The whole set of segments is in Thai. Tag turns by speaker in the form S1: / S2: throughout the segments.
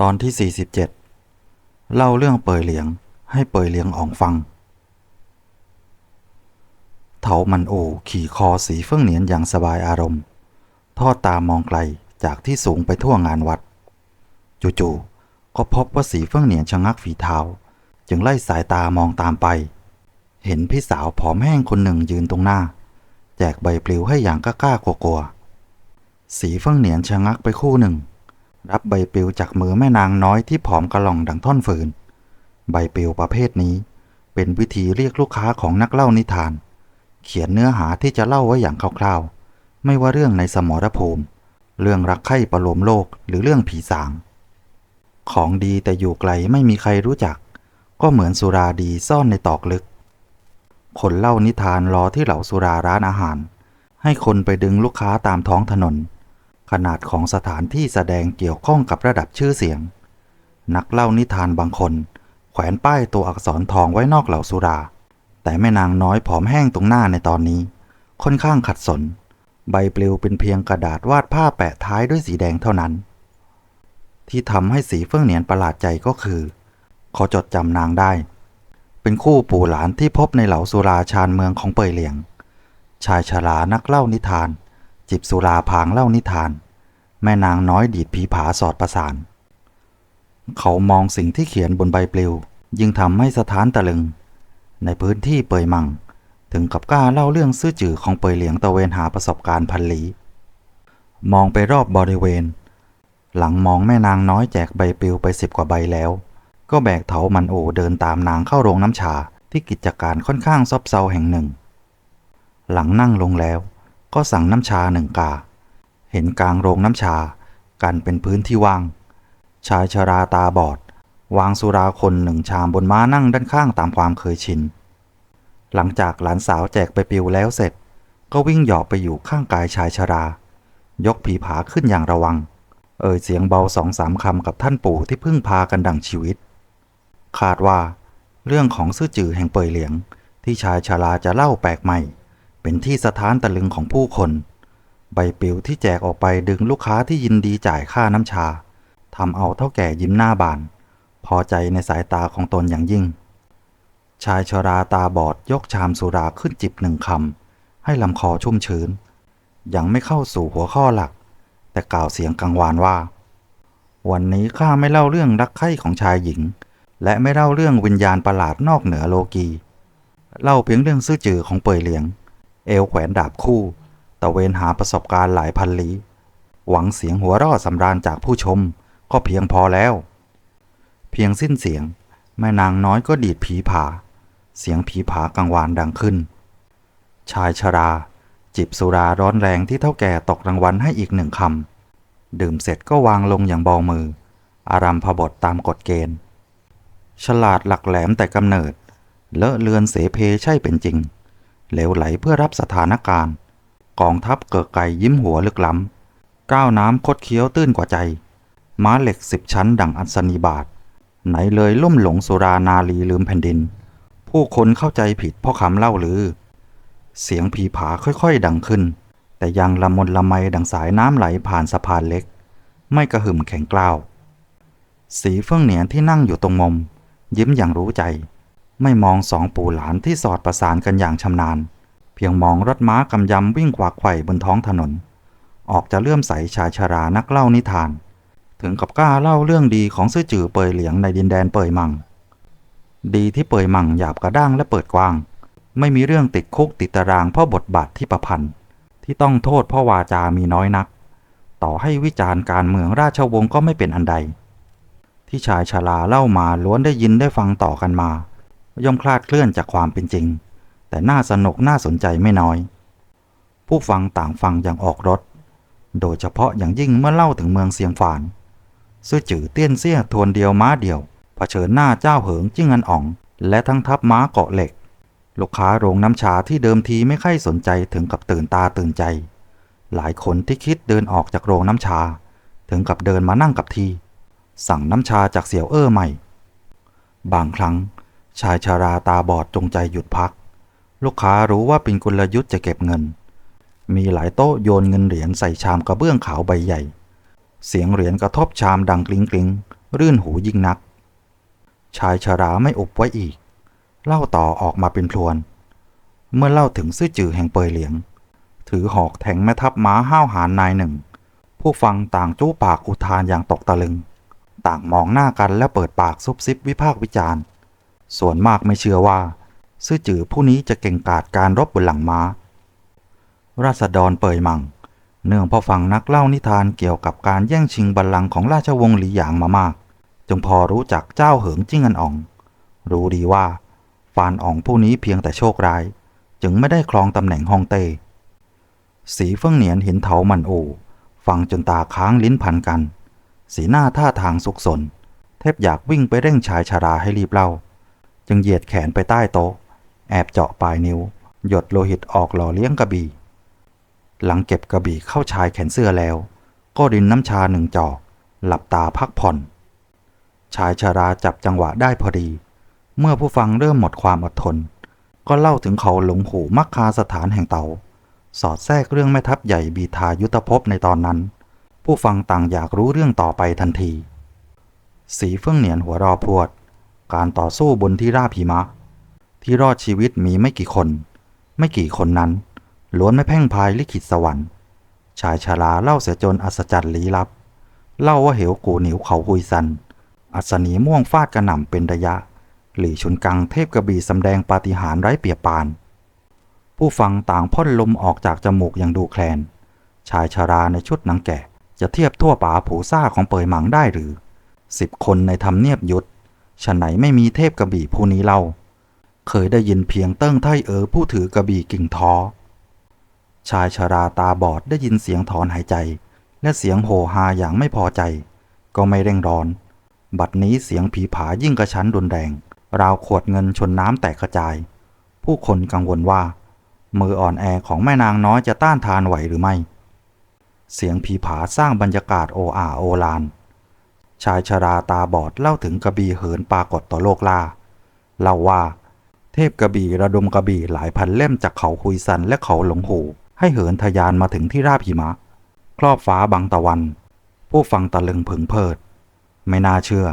S1: ตอนที่ 47 เล่าเรื่องเปยเหลียงให้เปยเหลียงอองฟัง เถามันโอขี่คอสีเฟื่องเหนียนอย่างสบายอารมณ์ ทอดตามองไกลจากที่สูงไปทั่วงานวัด จู่ๆก็พบว่าสีเฟื่องเหนียนชะงักฝีเท้า จึงไล่สายตามองตามไป เห็นพี่สาวผอมแห้งคนหนึ่งยืนตรงหน้า แจกใบปลิวให้อย่างกล้าๆกลัวๆสีเฟื่องเหนียนชะงักไปคู่หนึ่ง รับใบปลิวจากมือแม่นางน้อยที่ผอมกระหล่องดังท่อนฟืน ใบปลิวประเภทนี้ เป็นวิธีเรียกลูกค้าของนักเล่านิทาน เขียนเนื้อหาที่จะเล่าไว้อย่างคร่าวๆ ไม่ว่าเรื่องในสมรภูมิ เรื่องรักใคร่ประโลมโลกหรือเรื่องผีสาง ของดีแต่อยู่ไกลไม่มีใครรู้จัก ก็เหมือนสุราดีซ่อนในตอกลึก คนเล่านิทานรอที่เหล่าสุราร้านอาหาร ให้คนไปดึงลูกค้าตามท้องถนน ขนาดของสถานที่แสดงเกี่ยวข้องกับระดับชื่อเสียง นักเล่านิทานบางคน แขวนป้ายตัวอักษรทองไว้นอกเหล่าสุรา แต่แม่นางน้อยผอมแห้งตรงหน้าในตอนนี้ ค่อนข้างขัดสน ใบปลิวเป็นเพียงกระดาษวาดผ้าแปะท้ายด้วยสีแดงเท่านั้น ที่ทำให้สีเฟื่องเหนียนประหลาดใจก็คือ เขาจดจำนางได้ เป็นคู่ปู่หลานที่พบในเหล่าสุราชานเมืองของเปยเหลียง ชายชรานักเล่านิทาน จิบสุราพางเล่านิทาน แม่นางน้อยดีดผีผาสอดประสาน เขามองสิ่งที่เขียนบนใบปลิว ยิ่งทำให้สถานตะลึง ในพื้นที่เปยมัง ถึงกับกล้าเล่าเรื่องซื่อจื่อของเปยเหลียงตะเวนหาประสบการณ์พันหลี มองไปรอบบริเวณ หลังมองแม่นางน้อยแจกใบปลิวไปสิบกว่าใบแล้ว ก็แบกเถามันโอเดินตามนางเข้าโรงน้ำชาที่กิจการค่อนข้างซบเซาแห่งหนึ่ง หลังนั่งลงแล้ว ก็สั่งน้ำชาหนึ่งกา เห็นกลางโรงน้ำชา กันเป็นพื้นที่ว่าง ชายชราตาบอด วางสุราคนหนึ่งชามบนม้านั่งด้านข้างตามความเคยชิน หลังจากหลานสาวแจกไปปิวแล้วเสร็จ ก็วิ่งหยอบไปอยู่ข้างกายชายชรา ยกผีผาขึ้นอย่างระวัง เอ่ยเสียงเบาสองสามคำกับท่านปู่ที่พึ่งพากันดังชีวิต คาดว่า เรื่องของซื่อจือแห่งเปยเหลียงที่ชายชราจะเล่าแปลกใหม่ เป็นที่สถานตะลึงของผู้คน ใบปลิวที่แจกออกไปดึงลูกค้าที่ยินดีจ่ายค่าน้ำชาทำเอาเท่าแก่ยิ้มหน้าบาน พอใจในสายตาของตนอย่างยิ่ง ชายชราตาบอดยกชามสุราขึ้นจิบหนึ่งคำให้ลำคอชุ่มชื้น ยังไม่เข้าสู่หัวข้อหลัก แต่กล่าวเสียงกังวานว่า วันนี้ข้าไม่เล่าเรื่องรักใคร่ของชายหญิง และไม่เล่าเรื่องวิญญาณประหลาดนอกเหนือโลกี เล่าเพียงเรื่องซื่อจือของเปยเหลียง เอวแขวนดาบคู่ ตะเวนหาประสบการณ์หลายพันลี้หวังเสียงหัวเราะสำราญจากผู้ชมก็เพียงพอแล้ว เพียงสิ้นเสียง แม่นางน้อยก็ดีดผีผา เสียงผีผากังวานดังขึ้น ชายชรา จิบสุราร้อนแรงที่เท่าแก่ตกรางวัลให้อีกหนึ่งคำ ดื่มเสร็จก็วางลงอย่างเบามือ อารัมพบทตามกฎเกณฑ์ ฉลาดหลักแหลมแต่กำเนิด เลอะเลือนเสเพใช่เป็นจริง เหลวไหลเพื่อรับสถานการณ์ กองทัพเกิดไก่ยิ้มหัวลึกล้ำ ก้าวน้ำคดเคี้ยวตื้นกว่าใจ ม้าเหล็กสิบชั้นดังอัศนีบาท ไหนเลยลุ่มหลงสุรานาลีลืมแผ่นดิน ผู้คนเข้าใจผิดเพราะคำเล่าลือ เสียงผีผาค่อยๆดังขึ้น แต่ยังละมนละไมดังสายน้ำไหลผ่านสะพานเล็ก ไม่กระหึ่มแข็งกล้าว สีเฟื่องเหนียนที่นั่งอยู่ตรงมุม ยิ้มอย่างรู้ใจ ไม่มองสองปู่หลานที่สอดประสานกันอย่างชำนาญ เพียงมองรถม้ากำยำวิ่งกวากไขว่บนท้องถนน ออกจะเลื่อมใสชายชรานักเล่านิทาน ถึงกับกล้าเล่าเรื่องดีของซื่อจือเปยเหลียงในดินแดนเปยมัง ดีที่เปยมังหยาบกระด้างและเปิดกว้าง ไม่มีเรื่องติดคุกติดตารางเพราะบทบาทที่ประพันธ์ ที่ต้องโทษเพราะวาจามีน้อยนัก ต่อให้วิจารณ์การเมืองราชวงศ์ก็ไม่เป็นอันใด ที่ชายชราเล่ามาล้วนได้ยินได้ฟังต่อกันมา ย่อมคลาดเคลื่อนจากความเป็นจริง แต่น่าสนุกน่าสนใจไม่น้อย ผู้ฟังต่างฟังอย่างออกรถ โดยเฉพาะอย่างยิ่งเมื่อเล่าถึงเมืองเสียงฝานซื่อจือเตี้ยนเสี้ยทวนเดียวม้าเดียวเผชิญหน้าเจ้าเหิงจิ้งอันอ่อง และทั้งทัพม้าเกาะเหล็ก ลูกค้าโรงน้ำชาที่เดิมทีไม่ค่อยสนใจถึงกับตื่นตาตื่นใจ หลายคนที่คิดเดินออกจากโรงน้ำชา ถึงกับเดินมานั่งกับที สั่งน้ำชาจากเสี่ยวเอ้อใหม่ บางครั้ง ชายชาราตาบอดจงใจหยุดพัก ลูกค้ารู้ว่าเป็นกลยุทธ์จะเก็บเงิน มีหลายโต๊ะโยนเงินเหรียญใส่ชามกระเบื้องขาวใบใหญ่ เสียงเหรียญกระทบชามดังกริ้งกริ้งรื่นหูยิ่งนัก ชายชราไม่อบไว้อีก เล่าต่อออกมาเป็นพลวน เมื่อเล่าถึงซื่อจือแห่งเปยเหลียง ถือหอกแทงแม่ทัพม้าห้าวหาญนายหนึ่ง ผู้ฟังต่างจู้ปากอุทานอย่างตกตะลึง ต่างมองหน้ากันและเปิดปากซุบซิบวิพากษ์วิจารณ์ ส่วนมากไม่เชื่อว่า ซื่อจือผู้นี้จะเก่งกาจการรบบนหลังม้า ราษฎรเปยมัง เนื่องพอฟังนักเล่านิทานเกี่ยวกับการแย่งชิงบัลลังก์ของราชวงศ์หลีหยางมามาก จึงพอรู้จักเจ้าเหิงจิ้งอันอ่อง รู้ดีว่า ฟานอ่องผู้นี้เพียงแต่โชคร้าย จึงไม่ได้ครองตำแหน่งฮองเต้สีเฟิ่งเหนียนเห็นเถามันโอฟังจนตาค้างลิ้นพันกัน สีหน้าท่าทางสุกสนแทบอยากวิ่งไปเร่งชายชาราให้รีบเล่า จึงเหยียดแขนไปใต้โต๊ะ แอบเจาะปลายนิ้ว หยดโลหิตออกหล่อเลี้ยงกระบี่ หลังเก็บกระบี่เข้าชายแขนเสื้อแล้ว ก็ดินน้ำชาหนึ่งจอก หลับตาพักผ่อน ชายชาราจับจังหวะได้พอดี เมื่อผู้ฟังเริ่มหมดความอดทน ก็เล่าถึงเขาหลงหูมักคาสถานแห่งเตาสอดแทรกเรื่องแม่ทัพใหญ่บีทายุทธภพในตอนนั้น ผู้ฟังต่างอยากรู้เรื่องต่อไปทันที สีเฟื่องเหนียนหัวรอพวด การต่อสู้บนที่ราบหิมะ ที่รอดชีวิตมีไม่กี่คน ไม่กี่คนนั้น ล้วนไม่แพ่งพายลิขิตสวรรค์ ชายชาลาเล่าเสียจนอัศจรรย์ลี้ลับ เล่าว่าเหวกูหนิวเขาหุยซัน อัศนีม่วงฟาดกระหน่ำเป็นระยะ หลี่ชุนกังเทพกระบี่สำแดงปาฏิหาริย์ไร้เปียบปาน ผู้ฟังต่างพ่นลมออกจากจมูกอย่างดูแคลน ชายชาราในชุดนางแก่จะเทียบทั่วป่าผูซ่าของเปยหมังได้หรือสิบคนในทำเนียบยุทธ ฉะไหนไม่มีเทพกระบี่ผู้นี้เล่า เคยได้ยินเพียงเติ้งไทเอ๋อผู้ถือกระบี่กิ่งท้อ ชายชาราตาบอดได้ยินเสียงถอนหายใจ และเสียงโห่ฮาอย่างไม่พอใจ ก็ไม่เร่งร้อน บัดนี้เสียงผีผายิ่งกระชั้นรุนแรง ราวขวดเงินชนน้ำแตกกระจาย ผู้คนกังวลว่า มืออ่อนแอของแม่นางน้อยจะต้านทานไหวหรือไม่ เสียงผีผาสร้างบรรยากาศโออาโอลาน ชายชราตาบอดเล่าถึงกระบี่เหินปรากฏต่อโลกล่า เล่าว่า เทพกระบี่ระดมกระบี่หลายพันเล่มจากเขาคุยซันและเขาหลงหูให้เหินทะยานมาถึงที่ราบหิมะ ครอบฟ้าบังตะวัน ผู้ฟังตะลึงผึงเพิด ไม่น่าเชื่อ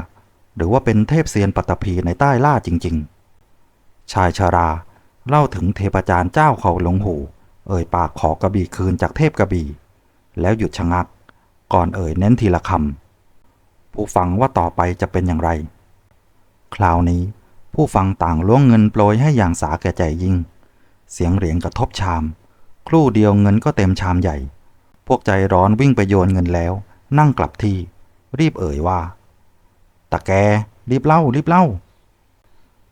S1: หรือว่าเป็นเทพเซียนปัตตภีในใต้ล่าจริง ๆ ชายชาราเล่าถึงเทพจารย์เจ้าเขาหลงหู เอ่ยปากขอกระบี่คืนจากเทพกระบี่ แล้วหยุดชะงัก ก่อนเอ่ยเน้นทีละคำ ผู้ฟังว่าต่อไปจะเป็นอย่างไร คราวนี้ ผู้ฟังต่างล้วงเงินโปรยให้อย่างสาแก่ใจยิ่ง เสียงเหรียญกระทบชาม ครู่เดียวเงินก็เต็มชามใหญ่ พวกใจร้อนวิ่งไปโยนเงินแล้ว นั่งกลับที่ รีบเอ่ยว่าตะแกรีบเล่า รีบเล่า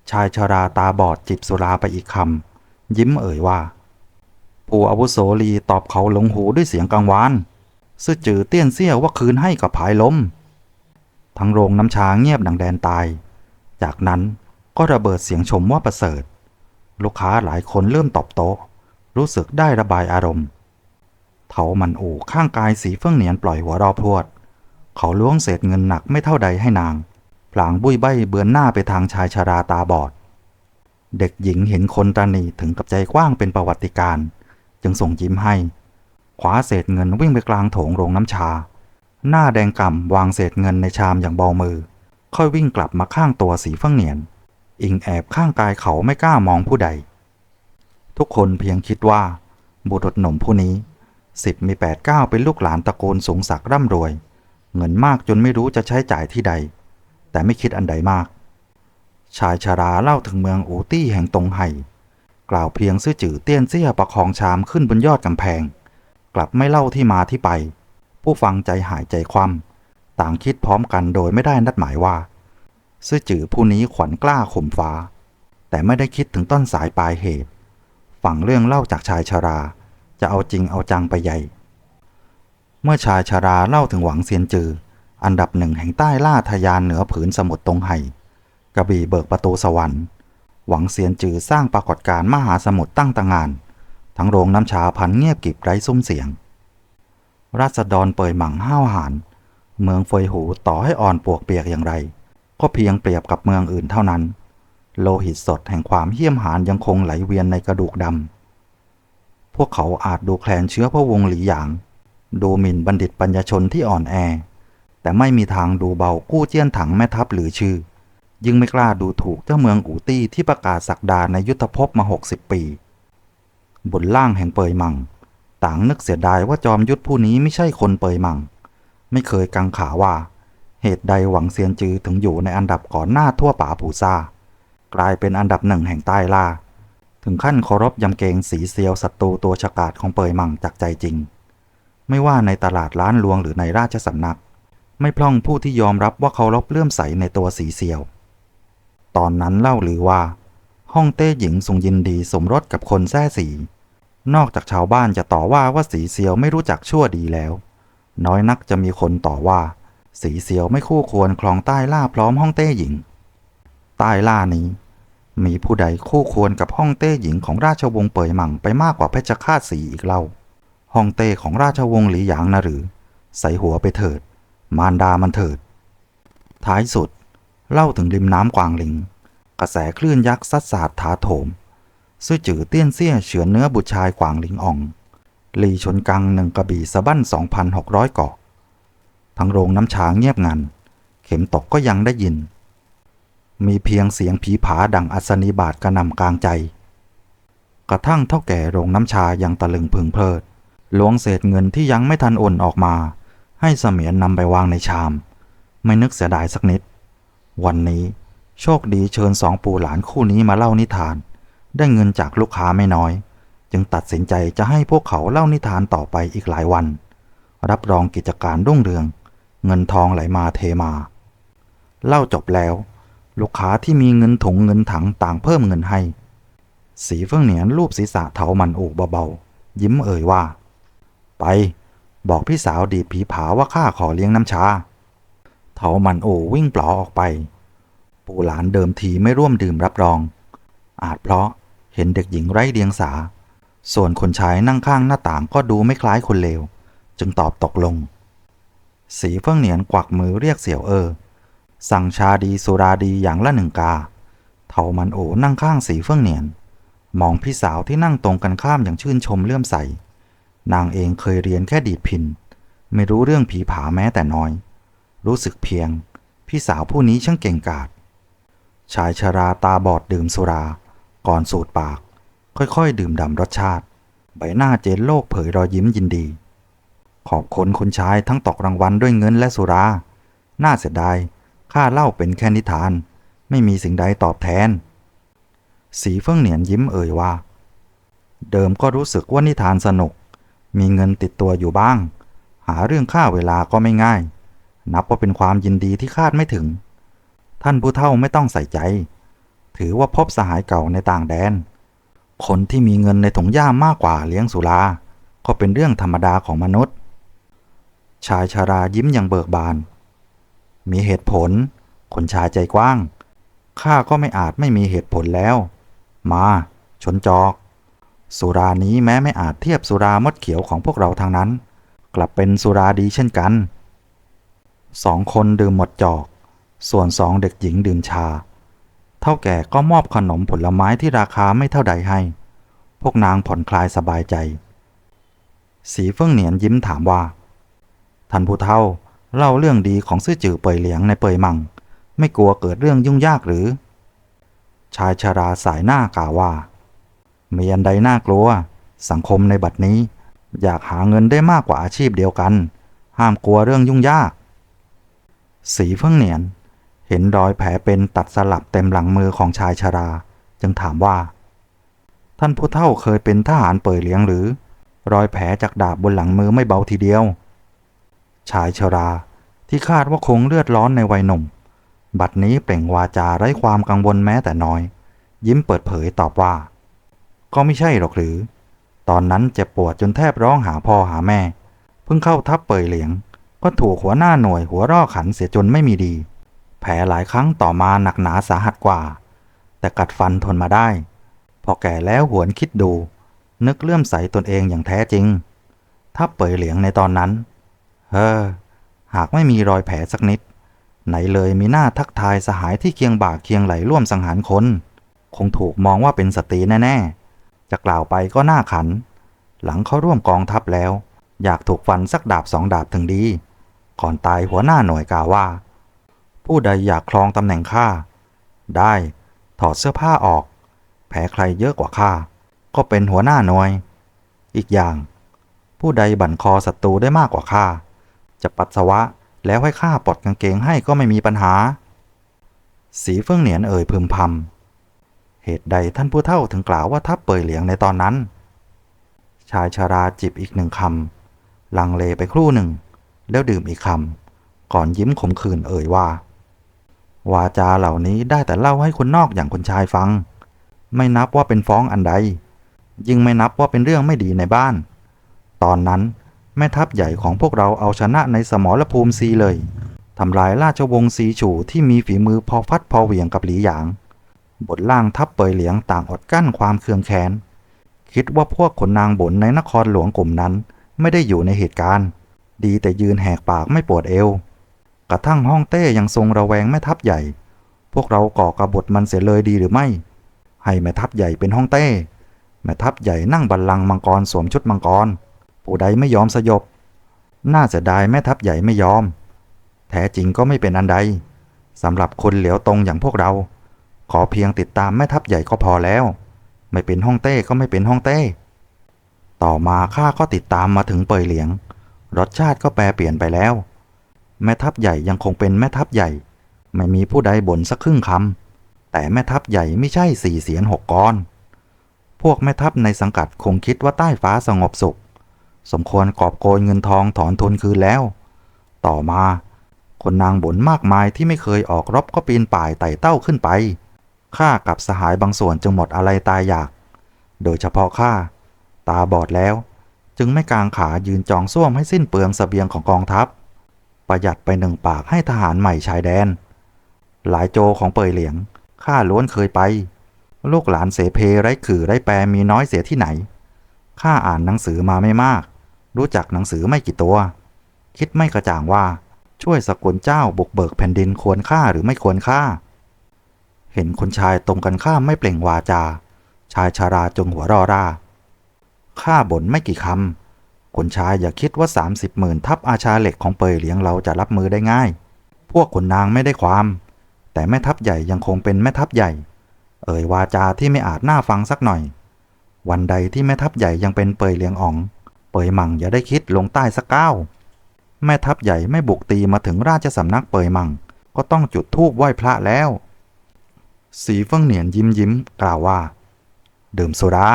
S1: ชายชาราตาบอดจิบสุราไปอีกคำยิ้มเอ่ยว่า ผู้อาวุโสลีตอบเขาหลงหูด้วยเสียงกังวานซื่อจือเตี้ยนเสี้ยวว่าคืนให้กับผายล้ม ทั้งโรงน้ำชาเงียบดังแดนตาย จากนั้นก็ระเบิดเสียงชมว่าประเสริฐ ลูกค้าหลายคนเริ่มตอบโต๊ะ รู้สึกได้ระบายอารมณ์ เถามันอู่ข้างกายสีเฟื่องเหนียนปล่อยหัวรอพวด เขาล้วงเศษเงินหนักไม่เท่าใดให้นาง พลางบุยใบเบือนหน้าไปทางชายชาราตาบอด เด็กหญิงเห็นคนตานีถึงกับใจกว้างเป็นประวัติการ จึงส่งยิ้มให้ขวาเศษเงินวิ่งไปกลางโถงโรงน้ำชา หน้าแดงก่ำวางเศษเงินในชามอย่างเบามือ ค่อยวิ่งกลับมาข้างตัวสีเฟื่องเหนียน อิงแอบข้างกายเขาไม่กล้ามองผู้ใด ทุกคนเพียงคิดว่า บุตรหนุ่มผู้นี้สิบมีแปดเก้าเป็นลูกหลานตระกูลสูงศักดิ์ร่ำรวย เงินมากจนไม่รู้จะใช้จ่ายที่ใด แต่ไม่คิดอันใดมาก ชายชาราเล่าถึงเมืองอูตี้แห่งตงไห่กล่าวเพียงซื่อจื่อเตี้ยนเสี้ยประคองชามขึ้นบนยอดกำแพง กลับไม่เล่าที่มาที่ไป ผู้ฟังใจหายใจคว่ำต่างคิดพร้อมกันโดยไม่ได้นัดหมายว่า ซื่อจื่อผู้นี้ขวัญกล้าข่มฟ้า แต่ไม่ได้คิดถึงต้นสายปลายเหตุ ฝั่งเรื่องเล่าจากชายชารา จะเอาจริงเอาจังไปใหญ่ เมื่อชายชาราเล่าถึงหวังเซียนจือ อันดับหนึ่งแห่งใต้ล่าทะยานเหนือผืนสมุทรตงไห่กระบี่เบิกประตูสวรรค์หวังเซียนจือสร้างปรากฏการณ์มหาสมุทรตั้งตางาน ทั้งโรงน้ำชาพันเงียบกิบไร้ซุ้มเสียง ราษฎรเปยหมั่งห้าวหาญเมืองเฟยหูต่อให้อ่อนปวกเปียกอย่างไร ก็เพียงเปรียบกับเมืองอื่นเท่านั้น โลหิตสดแห่งความเหี้ยมหาญยังคงไหลเวียนในกระดูกดำพวกเขาอาจดูแคลนเชื้อพระวงศ์หลีหยาง ดูหมิ่นบัณฑิตปัญญชนที่อ่อนแอ แต่ไม่มีทางดูเบากู้เจี้ยนถังแม่ทัพหรือชื่อ ยิ่งไม่กล้าดูถูกเจ้าเมืองอูตี้ที่ประกาศสักดาในยุทธภพมา 60 ปี บนล่างแห่งเปยมัง ต่างนึกเสียดายว่าจอมยุทธผู้นี้ไม่ใช่คนเปยมัง ไม่เคยกังขาว่า เหตุใดหวังเซียนจือถึงอยู่ในอันดับก่อนหน้าทั่วป่าปูซากลายเป็นอันดับหนึ่งแห่งใต้ล่า ถึงขั้นเคารพยำเกรงสีเซียวศัตรูตัวฉกาจของเปยมังจากใจจริง ไม่ว่าในตลาดล้านลวงหรือในราชสำนัก ไม่พล่องผู้ที่ยอมรับว่าเคารพเลื่อมใสในตัวสีเซียว ตอนนั้นเล่าหรือว่า ห้องเต้หญิงทรงยินดีสมรสกับคนแท้สี นอกจากชาวบ้านจะต่อว่าว่าสีเซียวไม่รู้จักชั่วดีแล้ว น้อยนักจะมีคนต่อว่า สีเซียวไม่คู่ควรคลองใต้ล่าพร้อมห้องเต้หญิง ใต้ล่านี้ มีผู้ใดคู่ควรกับห้องเต้หญิงของราชวงศ์เปยหมั่งไปมากกว่าเพชฌฆาตสีอีกเล่าห้องเต้ของราชวงศ์หลีหยางนะหรือ ใส่หัวไปเถิด มารดามันเถิด ท้ายสุด เล่าถึงริมน้ำกวางหลิง กระแสคลื่นยักษ์ซัดสาดถาโถม ซื่อจือเตี้ยนเซี่ยเฉือนเนื้อบุตรชายกวางหลิงอ่องลีชนกังหนึ่งกระบี่สะบั้น 2,600เกาะทั้งโรงน้ำชาเงียบงัน เข็มตกก็ยังได้ยิน มีเพียงเสียงผีผาดังอัศนีบาทกระนำกลางใจ กระทั่งเท่าแก่โรงน้ำชายังตะลึงพึงเพลิดล้วงเศษเงินที่ยังไม่ทันโอนออกมา ให้เสมียนนำไปวางในชาม ไม่นึกเสียดายสักนิด วันนี้โชคดีเชิญสองปู่หลานคู่นี้มาเล่านิทาน ได้เงินจากลูกค้าไม่น้อย จึงตัดสินใจจะให้พวกเขาเล่านิทานต่อไปอีกหลายวัน รับรองกิจการรุ่งเรือง เงินทองไหลมาเทมา เล่าจบแล้ว ลูกค้าที่มีเงินถุงเงินถังต่างเพิ่มเงินให้ สีเฟื่องเหนียนรูปศีรษะเถามันอูกเบาๆยิ้มเอ่ยว่า ไป บอกพี่สาวดีผีผาว่าข้าขอเลี้ยงน้ำชาเถามันโอวิ่งปลอออกไป ปู่หลานเดิมทีไม่ร่วมดื่มรับรองอาจเพราะ ห็นเด็กหญิงไร้เดียงสา ส่วนคนชายนั่งข้างหน้าต่างก็ดูไม่คล้ายคนเลว จึงตอบตกลง สีเฟื่องเหนียนกวักมือเรียกเสี่ยวเออ สั่งชาดีสุราดีอย่างละหนึ่งกา เถามันโอนั่งข้างสีเฟื่องเหนียน มองพี่สาวที่นั่งตรงกันข้ามอย่างชื่นชมเลื่อมใส นางเองเคยเรียนแค่ดีดพิน ไม่รู้เรื่องผีผาแม้แต่น้อย รู้สึกเพียง พี่สาวผู้นี้ช่างเก่งกาจชายชราตาบอดดื่มสุรา ก่อนสูดปาก ค่อยๆ ดื่มด่ำรสชาติ ใบหน้าเจนโลกเผยรอยยิ้มยินดี ขอบคุณคุณชายทั้งตกรางวัลด้วยเงินและสุรา น่าเสียดายค่าเล่าเป็นแค่นิทาน ไม่มีสิ่งใดตอบแทน สีเฟื่องเหนียนยิ้มเอ่ยว่า เดิมก็รู้สึกว่านิทานสนุก มีเงินติดตัวอยู่บ้าง หาเรื่องค่าเวลาก็ไม่ง่าย นับว่าเป็นความยินดีที่คาดไม่ถึง ท่านผู้เฒ่าไม่ต้องใส่ใจ ถือว่าพบสหายเก่าในต่างแดน คนที่มีเงินในถุงย่ามมากกว่าเลี้ยงสุรา ก็เป็นเรื่องธรรมดาของมนุษย์ ชายชารายิ้มอย่างเบิกบาน มีเหตุผล คนชายใจกว้าง ข้าก็ไม่อาจไม่มีเหตุผลแล้ว มา ชนจอก สุรานี้แม้ไม่อาจเทียบสุรามดเขียวของพวกเราทางนั้น กลับเป็นสุราดีเช่นกันสองคนดื่มหมดจอก ส่วนสองเด็กหญิงดื่มชา เท่าแก่ก็มอบขนมผลไม้ที่ราคาไม่เท่าใดให้ พวกนางผ่อนคลายสบายใจ สีเฟื่องเหนียนยิ้มถามว่า ท่านผู้เฒ่าเล่าเรื่องดีของซื่อจือเปยเหลียงในเปยมัง ไม่กลัวเกิดเรื่องยุ่งยากหรือ ชายชาราสายหน้ากล่าวว่า มีอันใดน่ากลัว สังคมในบัดนี้ อยากหาเงินได้มากกว่าอาชีพเดียวกัน ห้ามกลัวเรื่องยุ่งยาก สีเฟื่องเหนียน เห็นรอยแผลเป็นตัดสลับเต็มหลังมือของชายชารา จึงถามว่า ท่านผู้เฒ่าเคยเป็นทหารเปยเลียงหรือ รอยแผลจากดาบบนหลังมือไม่เบาทีเดียว ชายชราที่คาดว่าคงเลือดร้อนในวัยหนุ่ม บัดนี้เปล่งวาจาไร้ความกังวลแม้แต่น้อย ยิ้มเปิดเผยตอบว่า ก็ไม่ใช่หรอกหรือ ตอนนั้นเจ็บปวดจนแทบร้องหาพ่อหาแม่ เพิ่งเข้าทับเปยเหลียง ก็ถูกหัวหน้าหน่วยหัวร่อขันเสียจนไม่มีดี แผลหลายครั้งต่อมาหนักหนาสาหัสกว่า แต่กัดฟันทนมาได้ พอแก่แล้วหวนคิดดู นึกเลื่อมใสตนเองอย่างแท้จริง ถ้าเปยเหลียงในตอนนั้น เฮ้อ หากไม่มีรอยแผลสักนิด ไหนเลยมีหน้าทักทายสหายที่เคียงบ่าเคียงไหลร่วมสังหารคน คงถูกมองว่าเป็นสตรีแน่ๆ จะกล่าวไปก็น่าขัน หลังเขาร่วมกองทัพแล้ว อยากถูกฟันสักดาบสองดาบถึงดี ก่อนตายหัวหน้าหน่วยกล่าวว่า ผู้ใดอยากครองตำแหน่งข้าได้ถอดเสื้อผ้าออกแผลใครเยอะกว่าข้าก็เป็นหัวหน้าหน่วย อีกอย่าง ผู้ใดบั่นคอศัตรูได้มากกว่าข้าจะปัสสาวะแล้วให้ข้าปลดกางเกงให้ก็ไม่มีปัญหา สีเฟื่องเหนียนเอ่ยพึมพำเหตุใดท่านผู้เฒ่าถึงกล่าวว่าทับเปยเหลียงในตอนนั้น ชายชาราจิบอีกหนึ่งคำลังเลไปครู่หนึ่ง แล้วดื่มอีกคำก่อนยิ้มขมขื่นเอ่ยว่า วาจาเหล่านี้ได้แต่เล่าให้คนนอกอย่างคนชายฟัง ไม่นับว่าเป็นฟ้องอันใด ยิ่งไม่นับว่าเป็นเรื่องไม่ดีในบ้าน ตอนนั้นแม่ทัพใหญ่ของพวกเราเอาชนะในสมรภูมิซีเลยทำลายราชวงศ์ซีฉู่ที่มีฝีมือพอฟัดพอเหวี่ยงกับหลีหยาง บทล่างทัพเปยเหลียงต่างอดกั้นความเคืองแค้น คิดว่าพวกขนนางบนในนครหลวงกลุ่มนั้น ไม่ได้อยู่ในเหตุการณ์ ดีแต่ยืนแหกปากไม่ปวดเอว กระทั่งห้องเต้ยังทรงระแวงแม่ทัพใหญ่ พวกเราก่อกระบฏมันเสียเลยดีหรือไม่ ให้แม่ทัพใหญ่เป็นห้องเต้ แม่ทัพใหญ่นั่งบัลลังก์มังกรสวมชุดมังกร ผู้ใดไม่ยอมสยบ น่าเสียดายแม่ทัพใหญ่ไม่ยอม แท้จริงก็ไม่เป็นอันใดสำหรับคนเหลียวตรงอย่างพวกเรา ขอเพียงติดตามแม่ทัพใหญ่ก็พอแล้ว ไม่เป็นห้องเต้ก็ไม่เป็นห้องเต้ ต่อมาข้าก็ติดตามมาถึงเปยเหลียง รสชาติก็แปรเปลี่ยนไปแล้ว แม่ทัพใหญ่ยังคงเป็นแม่ทัพใหญ่ ไม่มีผู้ใดบ่นสักครึ่งคำแต่แม่ทัพใหญ่ไม่ใช่สี่เสียนหกกรพวกแม่ทัพในสังกัดคงคิดว่าใต้ฟ้าสงบสุข สมควรกอบโกยเงินทองถอนทุนคืนแล้ว ต่อมาคนนางบ่นมากมายที่ไม่เคยออกรบก็ปีนป่ายไต่เต้าขึ้นไปข้ากับสหายบางส่วนจึงหมดอะไรตายอยาก โดยเฉพาะข้าตาบอดแล้ว จึงไม่กางขายืนจองส้วมให้สิ้นเปลืองสเสบียงของกองทัพ ประหยัดไปหนึ่งปากให้ทหารใหม่ชายแดน หลายโจของเปยเหลียงข้าล้วนเคยไป ลูกหลานเสเพไร้ขื่อไร้แปรมีน้อยเสียที่ไหนข้าอ่านหนังสือมาไม่มาก รู้จักหนังสือไม่กี่ตัว คิดไม่กระจ่างว่าช่วยสกุลเจ้าบุกเบิกแผ่นดินควรค่าหรือไม่ควรค่า เห็นคนชายตรงกันข้ามไม่เปล่งวาจา ชายชาราจงหัวรอร่าข้าบ่นไม่กี่คำ คนชายอย่าคิดว่า 30หมื่นทัพอาชาเหล็กของเปยเหลียงเราจะรับมือได้ง่าย พวกคนนางไม่ได้ความ แต่แม่ทัพใหญ่ยังคงเป็นแม่ทัพใหญ่ เอ่ยวาจาที่ไม่อาจน่าฟังสักหน่อย วันใดที่แม่ทัพใหญ่ยังเป็นเปยเหลียงอ๋อง เปยหมั่งอย่าได้คิดลงใต้สักก้าวแม่ทัพใหญ่ไม่บุกตีมาถึงราชสำนักเปยมัง ก็ต้องจุดธูปไหว้พระแล้ว สีเฟิงเหนียนยิ้มยิ้มกล่าวว่า ดื่มโซดา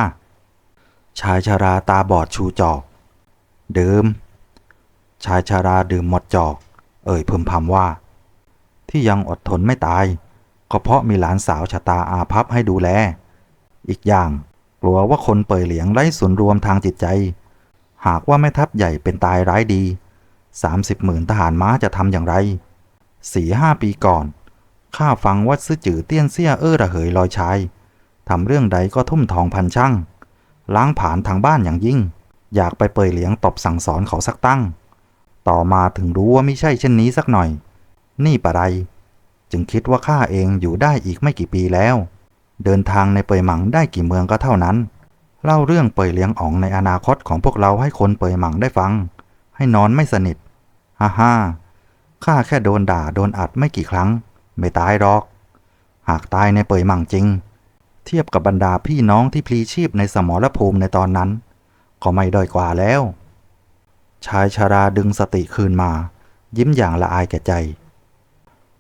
S1: ชายชาราตาบอดชูจอก ดื่ม ชายชาราดื่มหมดจอก เอ่ยพึมพำว่า ที่ยังอดทนไม่ตาย ก็เพราะมีหลานสาวชะตาอาภัพให้ดูแล อีกอย่างกลัวว่าคนเปยเหลียงไร้ส่วนรวมทางจิตใจ หากว่าแม่ทัพใหญ่เป็นตายร้ายดี30หมื่นทหารม้าจะทำอย่างไรสี่ห้าปีก่อนข้าฟังว่าซื่อจือเตี้ยนเซี่ยเอ้อระเหยลอยชายทำเรื่องใดก็ทุ่มทองพันช่างล้างผ่านทางบ้านอย่างยิ่ง อยากไปเปยเหลียงตบสั่งสอนเขาสักตั้ง ต่อมาถึงรู้ว่าไม่ใช่เช่นนี้สักหน่อย นี่ปะไร จึงคิดว่าข้าเองอยู่ได้อีกไม่กี่ปีแล้ว เดินทางในเปยหมังได้กี่เมืองก็เท่านั้น เล่าเรื่องเปยเลียงอ๋องในอนาคตของพวกเราให้คนเปยหมังได้ฟัง ให้นอนไม่สนิท ฮ่าฮ่าข้าแค่โดนด่าโดนอัดไม่กี่ครั้ง ไม่ตายหรอก หากตายในเปยหมังจริง เทียบกับบรรดาพี่น้องที่พลีชีพในสมรภูมิในตอนนั้น ก็ไม่ด้อยกว่าแล้ว ชายชาราดึงสติคืนมา ยิ้มอย่างละอายแก่ใจ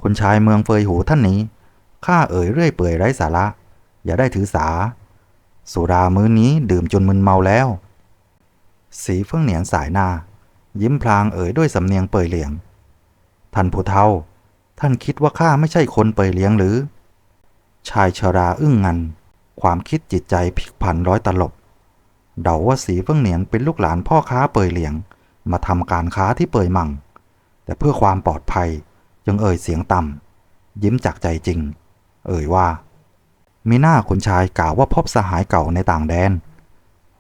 S1: คุณชายเมืองเฟยหูท่านนี้ข้าเอ่ยเรื่อยเปื่อยไร้สาระ อย่าได้ถือสา สุรามื้อนี้ดื่มจนมึนเมาแล้ว สีเฟื่องเหนียนสายหน้า ยิ้มพลางเอ่ยด้วยสำเนียงเปยเหลียง ท่านผู้เฒ่า ท่านคิดว่าข้าไม่ใช่คนเปยเหลียงหรือ ชายชราอึ้งงัน ความคิดจิตใจพลิกผันร้อยตลบ เดาว่าสีเฟื่องเหนียนเป็นลูกหลานพ่อค้าเปยเหลียง มาทำการค้าที่เปยมั่ง แต่เพื่อความปลอดภัยจึงเอ่ยเสียงต่ำยิ้มจากใจจริง เอ่ยว่า มีหน้าคุณชายกล่าวว่าพบสหายเก่าในต่างแดน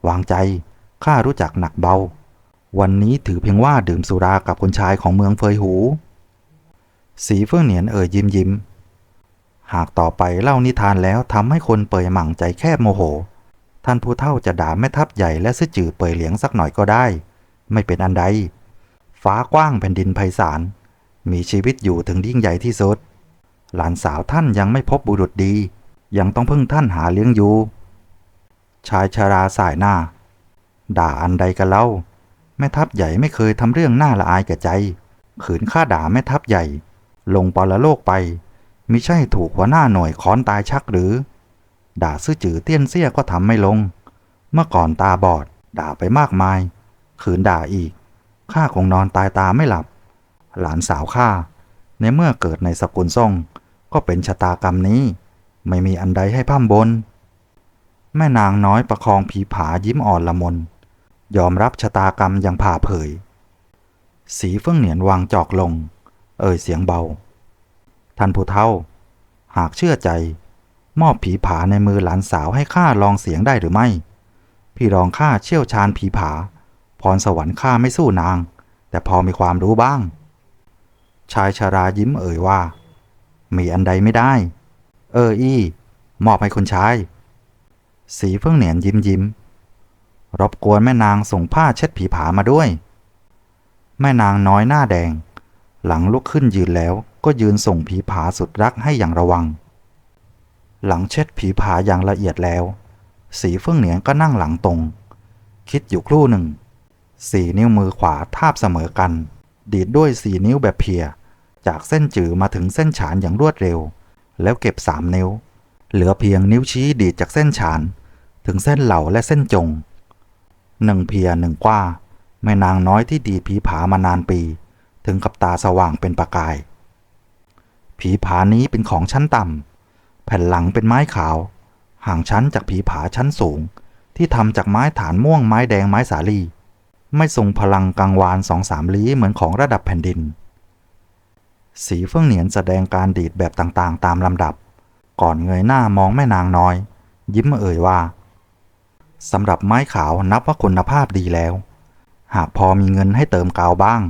S1: วางใจข้ารู้จักหนักเบา วันนี้ถือเพียงว่าดื่มสุรากับคุณชายของเมืองเฟยหู สีเฟื่องเหนียนเอ่ยยิ้มยิ้มหากต่อไปเล่านิทานแล้วทำให้คนเปยหมั่งใจแคบโมโห ท่านผู้เฒ่าจะด่าแม่ทัพใหญ่และซื่อจือเปยเหลียงสักหน่อยก็ได้ ไม่เป็นอันใด ฟ้ากว้างแผ่นดินไพศาล มีชีวิตอยู่ถึงยิ่งใหญ่ที่สุด หลานสาวท่านยังไม่พบบุรุษดี ยังต้องพึ่งท่านหาเลี้ยงอยู่ ชายชาราสายหน้า ด่าอันใดกันเล่า แม่ทัพใหญ่ไม่เคยทำเรื่องน่าละอายแก่ใจ ขืนข้าด่าแม่ทัพใหญ่ ลงปรโลกไปมิใช่ถูกหัวหน้าหน่วยค้อนตายชักหรือ ด่าซื่อจือเตี้ยนเสี้ยก็ทำไม่ลง เมื่อก่อนตาบอด ด่าไปมากมาย ขืนด่าอีก ข้าคงนอนตายตาไม่หลับ หลานสาวข้า ในเมื่อเกิดในสกุลซ่ง ก็เป็นชะตากรรมนี้ ไม่มีอันใดให้พร่ำบน แม่นางน้อยประคองผีผายิ้มอ่อนละมน ยอมรับชะตากรรมอย่างผ่าเผย สีเฟื่องเหนียนวางจอกลง เอ่ยเสียงเบา ท่านผู้เฒ่า หากเชื่อใจ มอบผีผาในมือหลานสาวให้ข้าลองเสียงได้หรือไม่ พี่รองข้าเชี่ยวชาญผีผา พรสวรรค์ข้าไม่สู้นาง แต่พอมีความรู้บ้าง ชายชารายิ้มเอ่ยว่า มีอันใดไม่ได้ เอออี้มอบให้คนชาย สีเฟื่องเหนียนยิ้มยิ้ม รบกวนแม่นางส่งผ้าเช็ดผีผามาด้วย แม่นางน้อยหน้าแดง หลังลุกขึ้นยืนแล้วก็ยืนส่งผีผาสุดรักให้อย่างระวัง หลังเช็ดผีผาอย่างละเอียดแล้ว สีเฟื่องเหนียนก็นั่งหลังตรง คิดอยู่ครู่หนึ่ง สีนิ้วมือขวาทาบเสมอกัน ดีดด้วยสีนิ้วแบบเพีย จากเส้นจือมาถึงเส้นฉานอย่างรวดเร็ว แล้วเก็บสามนิ้ว เหลือเพียงนิ้วชี้ดีดจากเส้นฉาน ถึงเส้นเหล่าและเส้นจงหนึ่งเพียหนึ่งกว่าแม่นางน้อยที่ดีดผีผามานานปี ถึงกับตาสว่างเป็นประกาย ผีผานี้เป็นของชั้นต่ำ แผ่นหลังเป็นไม้ขาว ห่างชั้นจากผีผาชั้นสูง ที่ทำจากไม้ฐานม่วงไม้แดงไม้สาลี ไม่ทรงพลังกังวานสองสามลี้เหมือนของระดับแผ่นดิน สีเฟื่องเหนียนแสดงการดีดแบบต่างๆ ตามลำดับ ก่อนเงยหน้ามองแม่นางน้อย ยิ้มเอ่ยว่าสำหรับไม้ขาวนับว่าคุณภาพดีแล้ว หากพอมีเงินให้เติมกาวบ้าง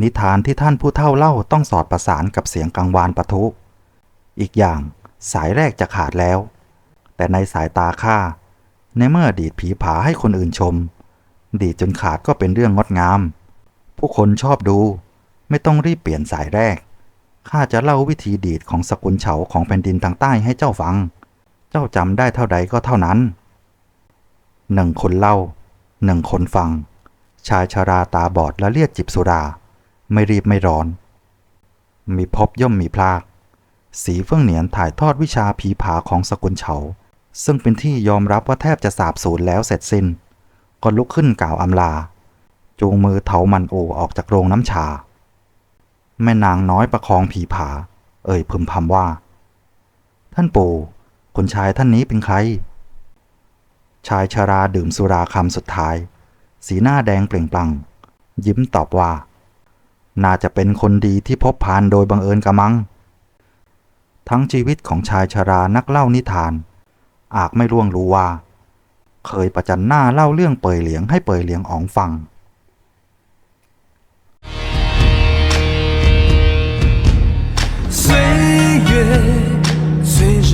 S1: นิทานที่ท่านผู้เฒ่าเล่าต้องสอดประสานกับเสียงกังวานปะทุ อีกอย่าง สายแรกจะขาดแล้ว แต่ในสายตาข้าในเมื่อดีดผีผาให้คนอื่นชม ดีดจนขาดก็เป็นเรื่องงดงาม ผู้คนชอบดู ไม่ต้องรีบเปลี่ยนสายแรกข้าจะเล่าวิธีดีดของสกุลเฉาของแผ่นดินทางใต้ให้เจ้าฟัง เจ้าจำได้เท่าใดก็เท่านั้นหนึ่งคนเล่าหนึ่งคนฟัง ชายชาราตาบอดและเลียดจิบสุรา ไม่รีบไม่ร้อน มีพบย่อมมีพลาก สีเฟื่องเหนียนถ่ายทอดวิชาผีผาของสกุลเฉา ซึ่งเป็นที่ยอมรับว่าแทบจะสาบสูญแล้วเสร็จสิ้น ก็ลุกขึ้นกล่าวอำลา จูงมือเถามันโอออกจากโรงน้ำชา แม่นางน้อยประคองผีผา เอ่ยพึมพำว่า ท่านปู่คนชายท่านนี้เป็นใคร ชายชาราดื่มสุราคำสุดท้าย สีหน้าแดงเปล่งปลั่ง ยิ้มตอบว่า น่าจะเป็นคนดีที่พบพานโดยบังเอิญกระมัง ทั้งชีวิตของชายชารานักเล่านิทาน อาจไม่ร่วงรู้ว่า เคยประจันหน้าเล่าเรื่องเปยเหลียงให้เปยเหลียงอ๋องฟัง
S2: 岁月催人